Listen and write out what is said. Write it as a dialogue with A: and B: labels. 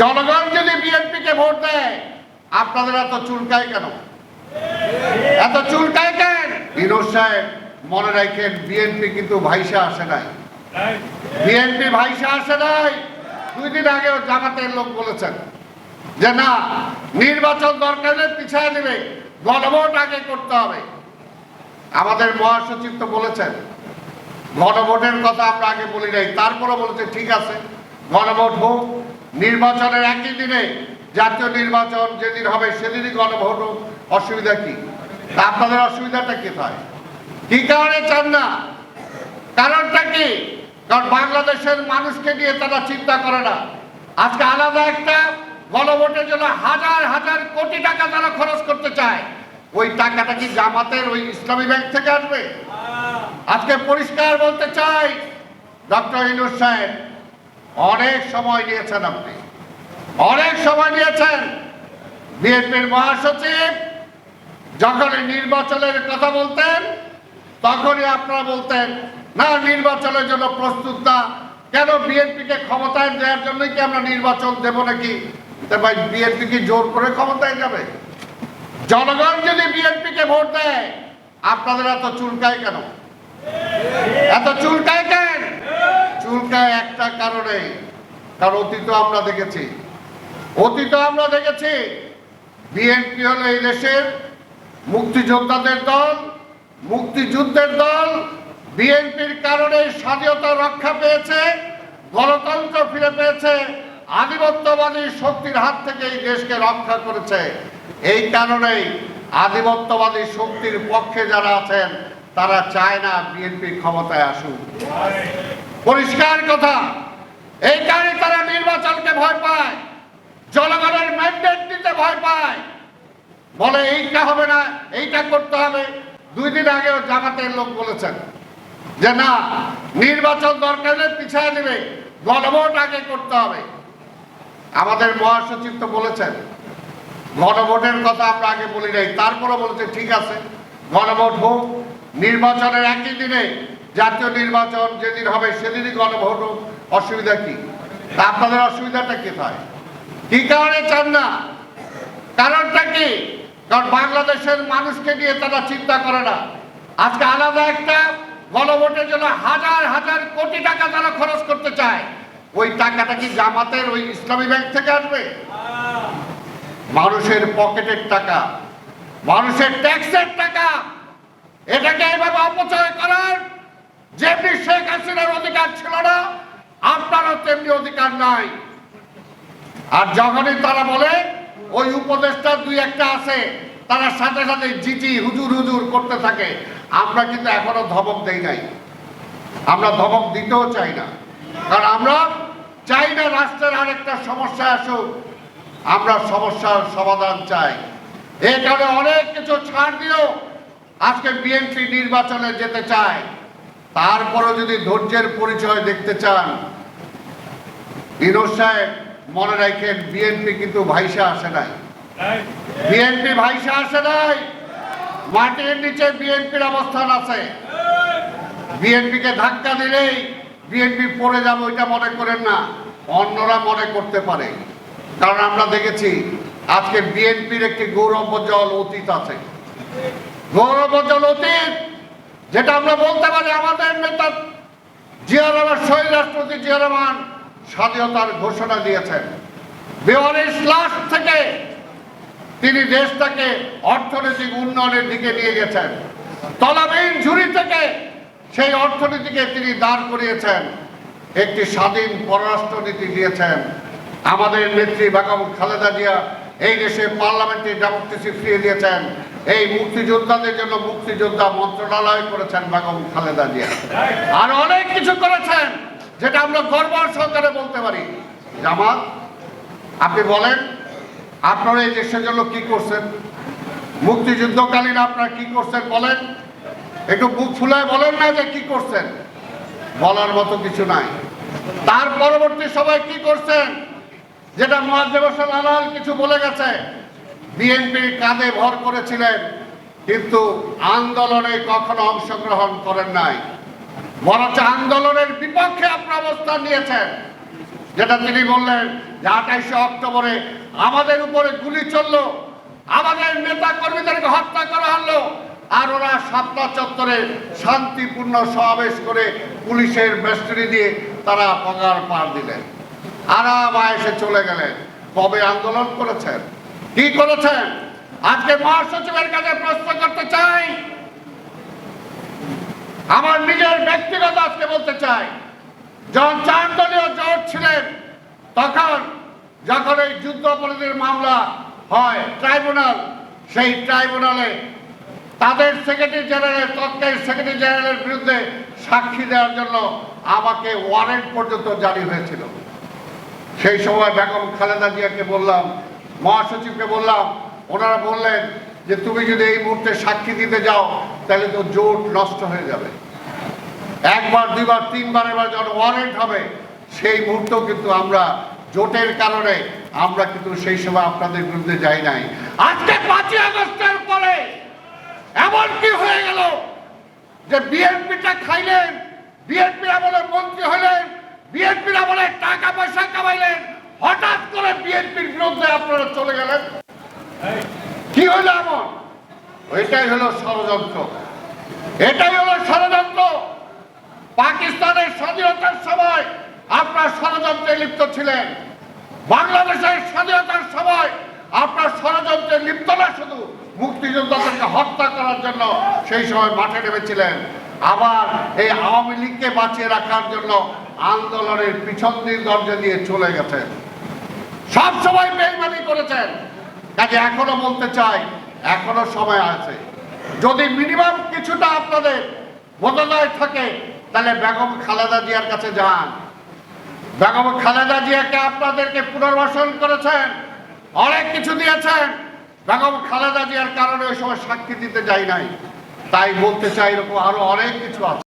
A: জনগণ যদি বিএনপিকে ভোট দেয়, আপনাদের এত চুলকায় কেন? এত চুলকায় কেন? বিনোদ সাহেব, মনে রাখেন, বিএনপি কিন্তু ভাইসা আসে নাই। বিএনপি ভাইসা আসে নাই। দুই দিন আগেও জামাতের লোক বলেছেন যে, না, নির্বাচন দরকারে পিছায় নেবে, গণভোট আগে করতে হবে। আমাদের মহাসচিব তো বলেছেন, গণভোটের কথা আমরা আগে বলি নাই। তারপরে বলেছে, ঠিক আছে। গণভোট হোক নির্বাচনের একই দিনে জাতীয় নির্বাচন যেদিন হবে সেদিনই গণভোট হোক অসুবিধা কি? আপনাদের অসুবিধাটা কি হয় কি কারণে চান না? কারণটা কি? কারণ বাংলাদেশের মানুষকে নিয়ে তারা চিন্তা করে না। আজকে আলাদা একটা গণভোটের জন্য হাজার হাজার কোটি টাকা তারা খরচ করতে চায়। ওই টাকাটা কি জামাতের, ওই ইসলামী ব্যাংক থেকে আসবে? আজকে পরিষ্কার বলতে চাই, ডক্টর ইনুস সাহেব অনেক সময় নিয়েছেন আপনি। অনেক সময় নিয়েছেন বিএনপির মহাসচিব যখন নির্বাচনের কথা বলতেন, তখনই আপনারা বলতেন, না, নির্বাচনের জন্য প্রস্তুত না। কেন বিএনপিকে ক্ষমতায় দেওয়ার জন্যই কি আমরা নির্বাচন দেব নাকি? ভাই, বিএনপি কি জোর করে ক্ষমতায় যাবে? জনগণ যদি বিএনপিকে ভোট দেয়, আপনাদের এত চুলকায় কেন? এত চুলকায় কেন? চুলকায় একটা কারণে, কারণ অতীত আমরা দেখেছি। অতীত আমরা দেখেছি। বিএনপি হলো এই দেশের মুক্তিযোদ্ধাদের দল, মুক্তিযুদ্ধের দল, বিএনপির কারণে স্বাধীনতা রক্ষা পেয়েছে, গণতন্ত্র ফিরে পেয়েছে, আধিপত্যবাদী শক্তির হাত থেকে এই দেশকে রক্ষা করেছে। এই কারণেই আধিপত্যবাদী শক্তির পক্ষে যারা আছেন, তারা চায় না বিএনপি ক্ষমতায় আসুক। পরিষ্কার কথা। এই কারণে তারা নির্বাচনকে ভয় পায়, জনগণের ম্যান্ডেট দিতে ভয় পায়। বলে এইটা হবে না, এইটা করতে হবে। দুই দিন আগেও জামাতের লোক বলেছেন যে, না, নির্বাচন দরকারে পিছিয়ে নেবে, গণভোট আগে করতে হবে। আমাদের মহাসচিব তো বলেছেন, গণভোটের কথা আমরা আগে বলি নাই। তারপরে বলেছে, ঠিক আছে, গণভোট হোক, নির্বাচনের একই দিনে জাতীয় নির্বাচন যেদিন হবে, সেদিনই গণভোট অসুবিধা কি? আপনাদের অসুবিধাটা কি হয় কি কারণে চান না? কারণটা কি? কারণ বাংলাদেশের মানুষকে নিয়ে তারা চিন্তা করে না। আজকে আলাদা একটা গণভোটের জন্য হাজার হাজার কোটি টাকা তারা খরচ করতে চায়। ওই টাকাটা কি জামাতের, ওই ইসলামী ব্যাংক থেকে আসবে? মানুষের পকেটের টাকা, মানুষের ট্যাক্সের টাকা, এটাকে এইভাবে অপচয় করার যেমনি শেখ হাসিনার অধিকার ছিল না, আপনারও তেমনি অধিকার নাই। আর যখনই তারা বলে, ওই উপদেষ্টা দুই একটা আছে, তারা সাথে সাথে জিটি, হুজুর হুজুর করতে থাকে। আমরা কিন্তু এখনও ধমক দেই নাই। আমরা ধমক দিতেও চাই না। কারণ আমরা চাই না রাষ্ট্রের আরেকটা সমস্যা আসুক। আমরা সমস্যার সমাধান চাই। এই কারণে অনেক কিছু ছাড় দিয়েও আজকে বিএনপি নির্বাচনে যেতে চায়। তারপরে যদি ধৈর্যের পরিচয় দেখতে চান, বিনোদ সাহেব মনে রাখেন বিএনপি কিন্তু ভাইসা আসে নাই। বিএনপি ভাইসা আসে নাই। মাটির নিচে বিএনপির অবস্থান আছে। বিএনপিকে ধাক্কা দিলেই বিএনপি পড়ে যাবে, ওইটা মনে করেন না। অন্যরা মনে করতে পারে। কারণ আমরা দেখেছি, আজকে বিএনপির একটি গৌরবজ্জ্বল অতীত আছে। গৌরবজ্জ্বল অতীত যেটা আমরা বলতে পারি আমাদের নেতা জিয়া রহমান, শহীদ রাষ্ট্রপতি জিয়া রহমান স্বাধীনতার ঘোষণা দিয়েছেন। বেওয়ারিশ লাশ থেকে তিনি দেশটাকে অর্থনৈতিক উন্নয়নের দিকে নিয়ে গেছেন। তলাবিহীন ঝুড়ি থেকে সেই অর্থনীতিকে তিনি দাঁড় করিয়েছেন। একটি স্বাধীন পররাষ্ট্রনীতি দিয়েছেন। আমাদের নেত্রী বেগম খালেদা জিয়া এই দেশে পার্লামেন্টে ডেমোক্রেসি ফিরিয়ে দিয়েছেন। এই মুক্তিযোদ্ধাদের জন্য মুক্তিযোদ্ধা মন্ত্রণালয় করেছেন বেগম খালেদা জিয়া। আর অনেক কিছু করেছেন যেটা আমরা গর্ব সহকারে বলতে পারি। জামাত, আপনি বলেন, আপনারা এই দেশের জন্য কি করছেন? মুক্তিযুদ্ধকালীন আপনারা কি করছেন বলেন? একটু বুক ফুলায় বলেন না যে কি করছেন। বলার মতো কিছু নাই। তার পরবর্তী সবাই কি করছেন? যেটা মহাদেব কিছু বলে গেছে। বিএনপির কাঁধে ভর করেছিলেন, কিন্তু আন্দোলনে কখনো অংশগ্রহণ করেন নাই। বরঞ্চ আন্দোলনের বিপক্ষে আপনার অবস্থান নিয়েছেন, যেটা তিনি বললেন যে আঠাইশে অক্টোবরে আমাদের উপরে গুলি চলল, আমাদের নেতা কর্মীদেরকে হত্যা করা হলো, আর ওরা সাতটা চত্বরে শান্তিপূর্ণ সমাবেশ করে পুলিশের বেষ্টনী দিয়ে তারা পগার পার দিলেন। আরাম আয়েসে চলে গেলেন। কবে আন্দোলন করেছেন? কি করেছেন? আজকে মহাসচিবের কাছে প্রশ্ন করতে চাই। আমার নিজের ব্যক্তিগত আজকে বলতে চাই। যখন চার দলীয় জোট ছিলেন, তখন যখন এই যুদ্ধ অপরাধীর মামলা হয়, ট্রাইব্যুনাল, সেই ট্রাইব্যুনালে তাদের সেক্রেটারি জেনারেল তৎকালীন সেক্রেটারি জেনারেলের বিরুদ্ধে সাক্ষী দেওয়ার জন্য আমাকে ওয়ারেন্ট পর্যন্ত জারি হয়েছিল। সেই সময় বেগম খালেদা জিয়াকে বললাম মহাসচিবকে বললাম, ওনারা বললেন যে তুমি যদি এই মুহূর্তে সাক্ষী দিতে যাও, তাহলে তো জোট নষ্ট হয়ে যাবে। একবার, দুইবার, তিনবার এবার যখন ওয়ারেন্ট হবে, সেই মুহূর্তেও কিন্তু আমরা জোটের কারণে আমরা কিন্তু সেই সময় আপনাদের বিরুদ্ধে যাই নাই। আজকে পাঁচই আগস্টের পরে এমন কি হয়ে গেল যে বিএনপিটা খাইলেন, বিএনপির আমলে মন্ত্রী হলেন, বিএনপির আমলে টাকা পয়সা কামাইলেন হঠাৎ করে বিএনপির বিরুদ্ধে আপনারা চলে গেলেন? কি হলো এমন? এটাই হলো ষড়যন্ত্র। এটাই হলো ষড়যন্ত্র। পাকিস্তানের স্বাধীনতার সময় আপনার ষড়যন্ত্রে লিপ্ত ছিলেন। বাংলাদেশের স্বাধীনতার সময় আপনার ষড়যন্ত্রে লিপ্ত না শুধু মুক্তিযোদ্ধাদেরকে হত্যা করার জন্য সেই সময় মাঠে নেমেছিলেন। আবার এই আওয়ামী লীগকে বাঁচিয়ে রাখার জন্য আন্দোলনের পিছন দিয়ে দরজা দিয়ে চলে গেছেন। সব সময় বেইমানি করেছেন। কাজে এখনও বলতে চাই, এখনও সময় আছে। যদি মিনিমাম কিছুটা আপনাদের বোধোদয় থাকে, তাহলে বেগম খালেদা জিয়ার কাছে যান। বেগম খালেদা জিয়াকে আপনাদেরকে পুনর্বাসন করেছেন, অনেক কিছু দিয়েছেন। বেগম খালেদা জিয়ার কারণে ওই সময় সাক্ষী দিতে যাই নাই। তাই বলতে চাই এরকম আরও অনেক কিছু আছে।